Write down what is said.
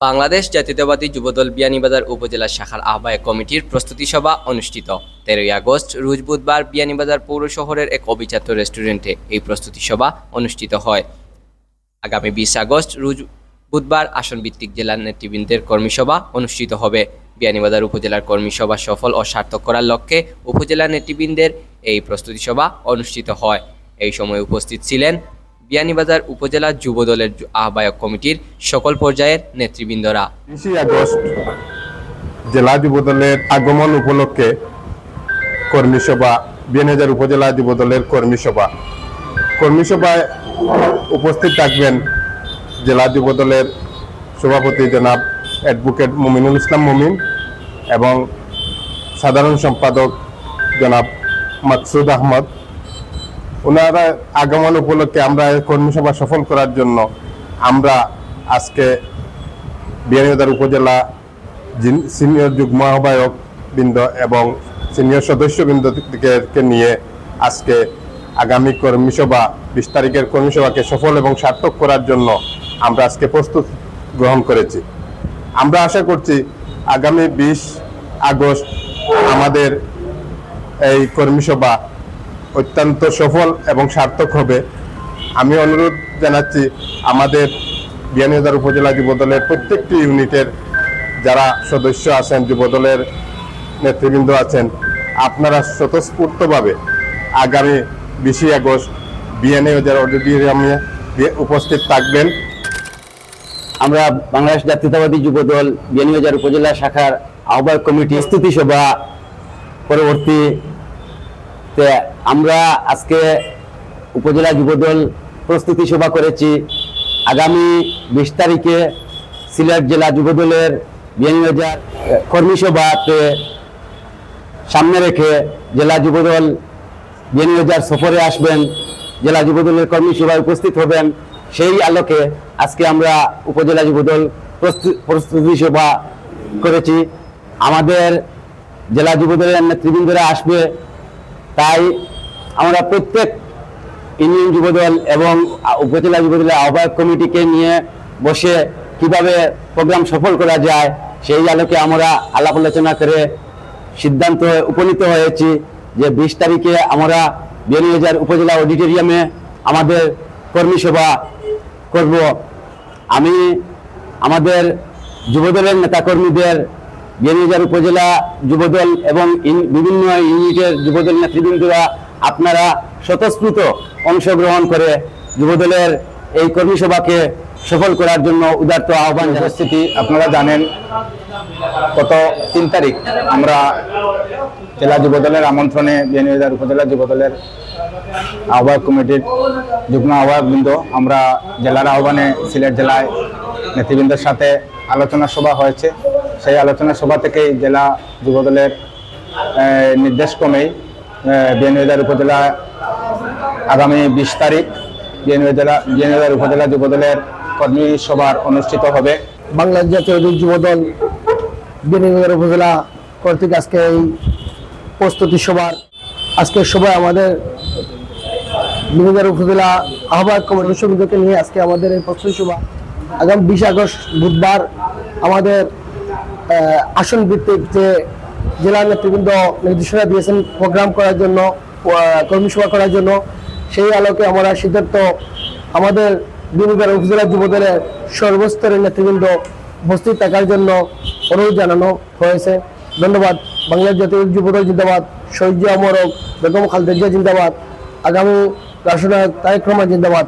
বাংলাদেশ জাতীয়তাবাদী যুবদল বিয়ানীবাজার উপজেলা শাখার আহ্বায়ক কমিটির প্রস্তুতি সভা অনুষ্ঠিত। তেরোই আগস্ট, রোজ বুধবার বিয়ানীবাজার পৌর শহরের এক অভিজাত রেস্টুরেন্টে এই প্রস্তুতি সভা অনুষ্ঠিত হয়। আগামী বিশ আগস্ট, রোজ বুধবার আসন ভিত্তিক জেলার নেতৃবৃন্দের কর্মীসভা অনুষ্ঠিত হবে। বিয়ানীবাজার উপজেলার কর্মীসভা সফল ও সার্থক করার লক্ষ্যে উপজেলা নেতৃবৃন্দের এই প্রস্তুতি সভা অনুষ্ঠিত হয়। এই সময় উপস্থিত ছিলেন বিয়ানীবাজার উপজেলা যুবদলের যু- আহ্বায়ক কমিটির সকল পর্যায়ের নেতৃবৃন্দরা। আগস্ট জেলা যুবদলের আগমন উপলক্ষে কর্মী সভা, বিয়ানীবাজার উপজেলা যুবদলের কর্মী সভা। কর্মী সভায় উপস্থিত থাকবেন জেলা যুবদলের সভাপতি জনাব অ্যাডভোকেট মুমিনুল ইসলাম মুমিন এবং সাধারণ সম্পাদক জনাব মাকসুদ আহমদ। ওনারা আগমন উপলক্ষে আমরা এই কর্মীসভা সফল করার জন্য আমরা আজকে বিয়ানীবাজার উপজেলা সিনিয়র যুগ্ম আহ্বায়ক বৃন্দ এবং সিনিয়র সদস্যবৃন্দ থেকে নিয়ে আজকে আগামী কর্মীসভা, বিশ তারিখের কর্মীসভাকে সফল এবং সার্থক করার জন্য আমরা আজকে প্রস্তুত গ্রহণ করেছি। আমরা আশা করছি আগামী বিশ আগস্ট আমাদের এই কর্মী সভা অত্যন্ত সফল এবং সার্থক হবে। আমি অনুরোধ জানাচ্ছি আমাদের বিয়ানীবাজার উপজেলা যুবদলের প্রত্যেকটি ইউনিটের যারা সদস্য আছেন, যুবদলের নেতৃবৃন্দ আছেন, আপনারা স্বতঃস্ফূর্তভাবে আগামী বিশে আগস্ট বিয়ানীবাজার অডিটোরিয়ামে উপস্থিত থাকবেন। আমরা বাংলাদেশ জাতীয়তাবাদী যুবদল বিয়ানীবাজার উপজেলা শাখার আহ্বায়ক কমিটি স্তুতি সভা পরবর্তী তে আমরা আজকে উপজেলা যুবদল প্রস্তুতি সভা করেছি। আগামী বিশ তারিখে সিলেট জেলা যুবদলের বিয়ানীবাজার কর্মী সভাতে সামনে রেখে জেলা যুবদল বিয়ানীবাজার সফরে আসবেন, জেলা যুবদলের কর্মী সভায় উপস্থিত হবেন। সেই আলোকে আজকে আমরা উপজেলা যুবদল প্রস্তু- প্রস্তুতি সভা করেছি। আমাদের জেলা যুবদলের নেতৃবৃন্দরা আসবে। তাই আমরা প্রত্যেক ইউনিয়ন যুবদল এবং উপজেলা যুবদলের আহ্বায়ক কমিটিকে নিয়ে বসে কীভাবে প্রোগ্রাম সফল করা যায়, সেই আলোকে আমরা আলাপ আলোচনা করে সিদ্ধান্ত উপনীত হয়েছি যে বিশ তারিখে আমরা বিয়ানীবাজার উপজেলা অডিটোরিয়ামে আমাদের কর্মী সভা করব। আমি আমাদের যুবদলের নেতাকর্মীদের বিয়ানীবাজার উপজেলা যুবদল এবং বিভিন্ন ইউনিটের যুবদল নেতৃবৃন্দরা আপনারা স্বতঃস্ফূর্ত অংশগ্রহণ করে যুবদলের এই কর্মীসভাকে সফল করার জন্য উদার্ত আহ্বান উপস্থিতি আপনারা জানেন গত তিন তারিখ আমরা জেলা যুবদলের আমন্ত্রণে বিয়ানীবাজার উপজেলা যুবদলের আহ্বায়ক কমিটির যুগ্ম আহ্বায়ক বৃন্দ আমরা জেলার আহ্বানে সিলেট জেলায় নেতৃবৃন্দের সাথে আলোচনা সভা হয়েছে। সেই আলোচনা সভা থেকেই জেলা যুবদলের আহ, নির্দেশ ক্রমেই আহ, বিয়ানীবাজার উপজেলা আগামী বিশ তারিখ বিয়ানীবাজার বিয়ানীবাজার উপজেলা যুবদলের কর্মী সভার অনুষ্ঠিত হবে। বাংলাদেশ জাতীয় যুবদল বিয়ানীবাজার উপজেলা কর্তৃক আজকে এই প্রস্তুতি সভার আজকের সভায় আমাদের বিয়ানীবাজার উপজেলা আহ্বায়ক কমিটির সদস্যকে নিয়ে আজকে আমাদের এই প্রস্তুতি সভা। আগামী বিশ আগস্ট বুধবার আমাদের আসন ভিত্তিক যে জেলা নেতৃবৃন্দ নির্দেশনা দিয়েছেন প্রোগ্রাম করার জন্য আহ, কর্মী সভা করার জন্য সেই আলোকে আমরা সিদ্ধান্ত আমাদের বিনিয়োগের উপজেলা যুবদলের সর্বস্তরের নেতৃবৃন্দ উপস্থিত থাকার জন্য অনুরোধ জানানো হয়েছে। ধন্যবাদ। বাংলাদেশ জাতীয় যুবদল জিন্দাবাদ শহীদ জিয়া মোরক বেগম খালেদা জিয়া জিন্দাবাদ আগামী রাষ্ট্রনায়ক তারেক রহমান জিন্দাবাদ।